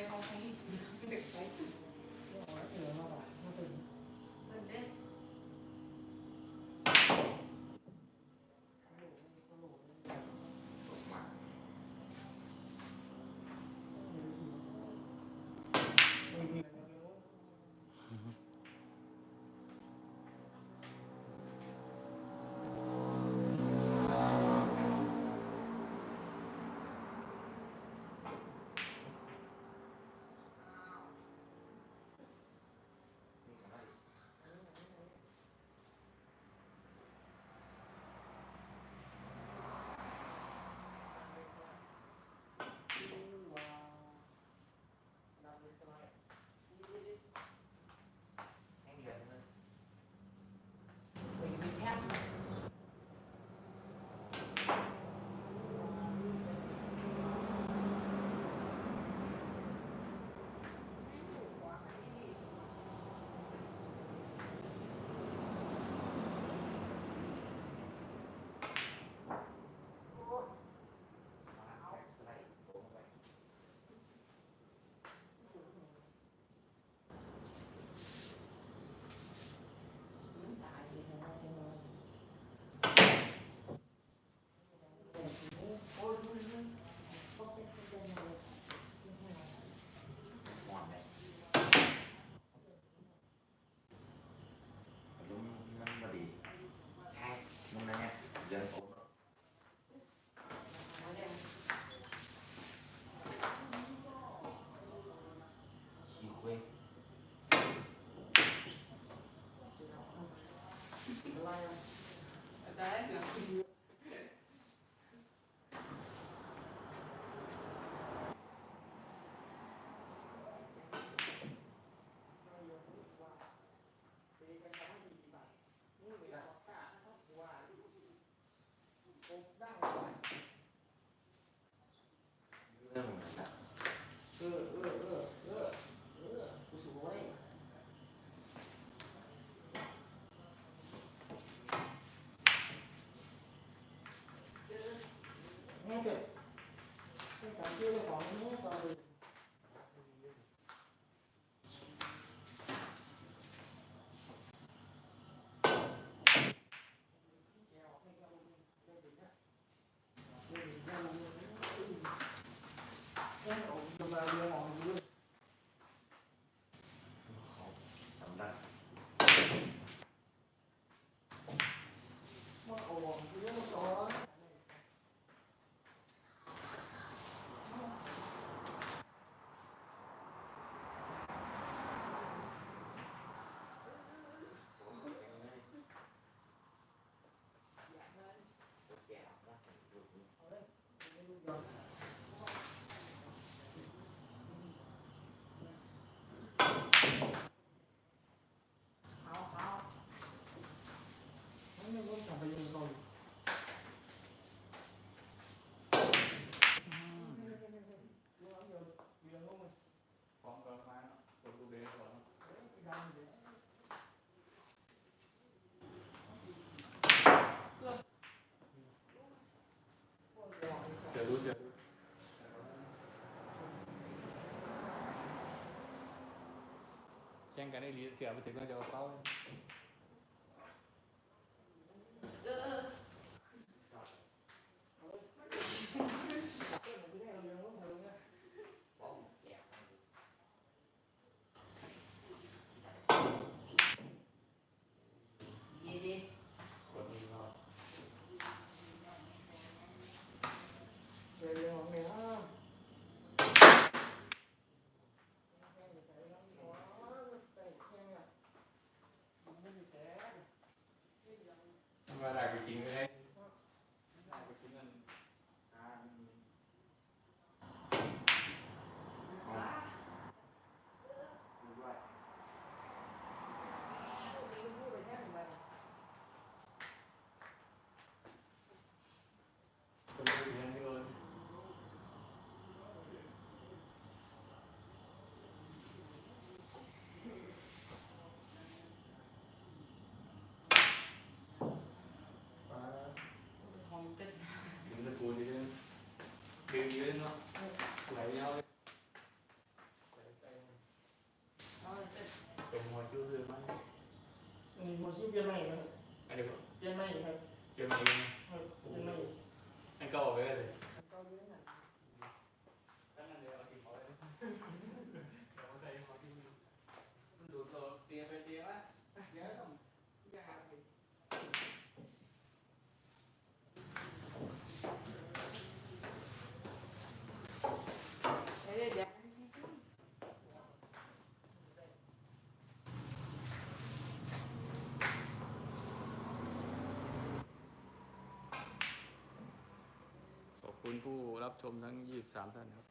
เลยของของ правильно? 干的离，谁也没提过这个包。Moreno. คุณผู้รับชมทั้ง 23 ท่านครับ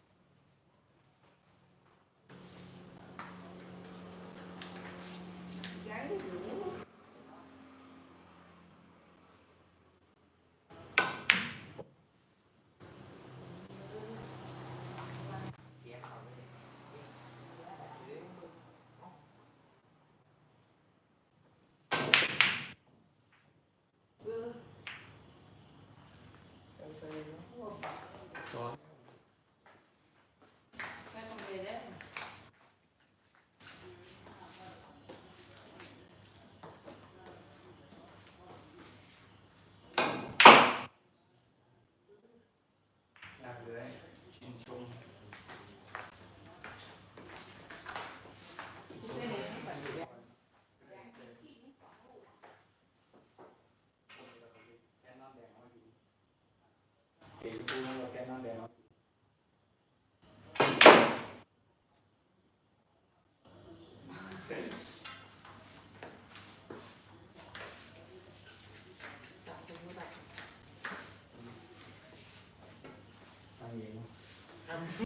ตามที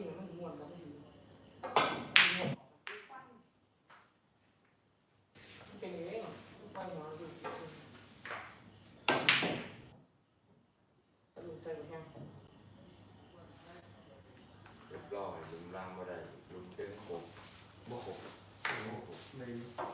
่หนู ใส่หมงเรียอยลุมลามบ่ได้ลุมเจอหกบ่หกบ่หก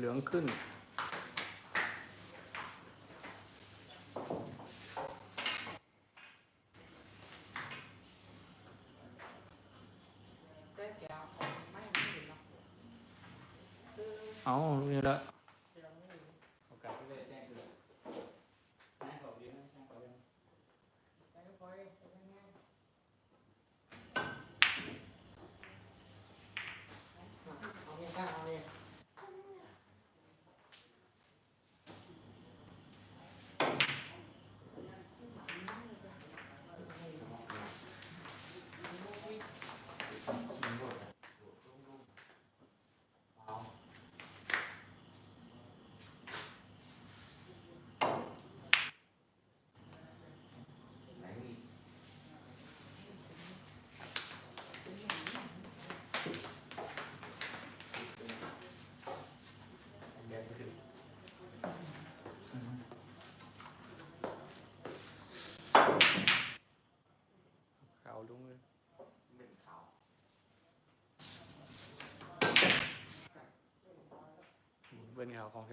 两หลื 打黄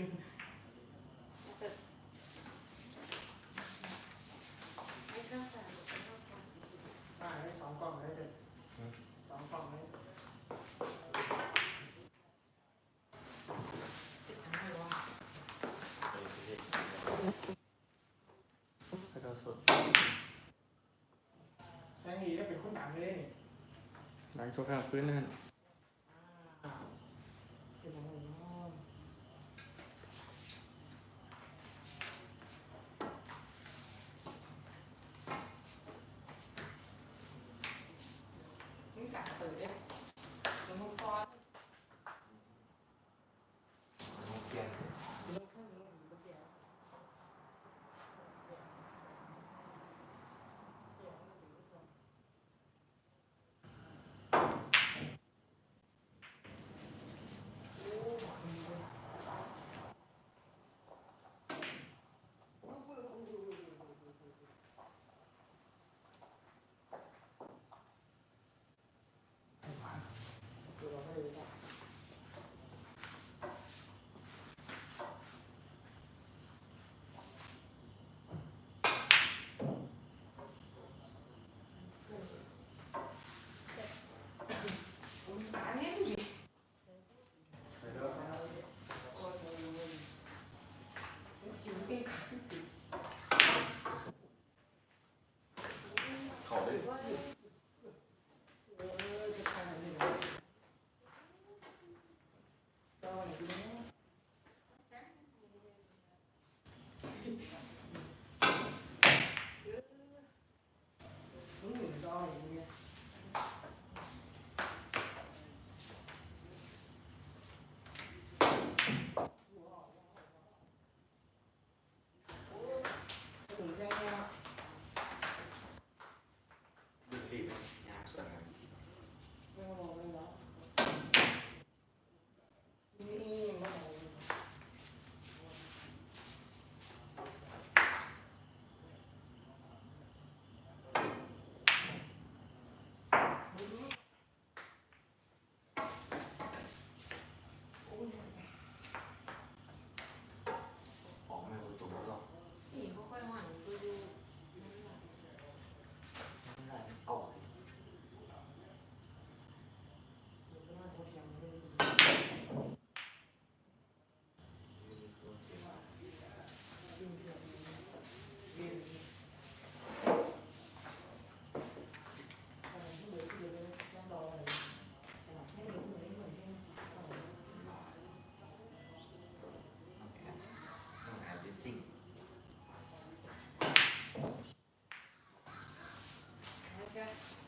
ป้าได้สองกล่องเลยเด็กสองกล่องเลยกระโดดสดแตงหีได้เป็นคนหนังเลยนี่งตัวข้างพื้นนั่น Okay.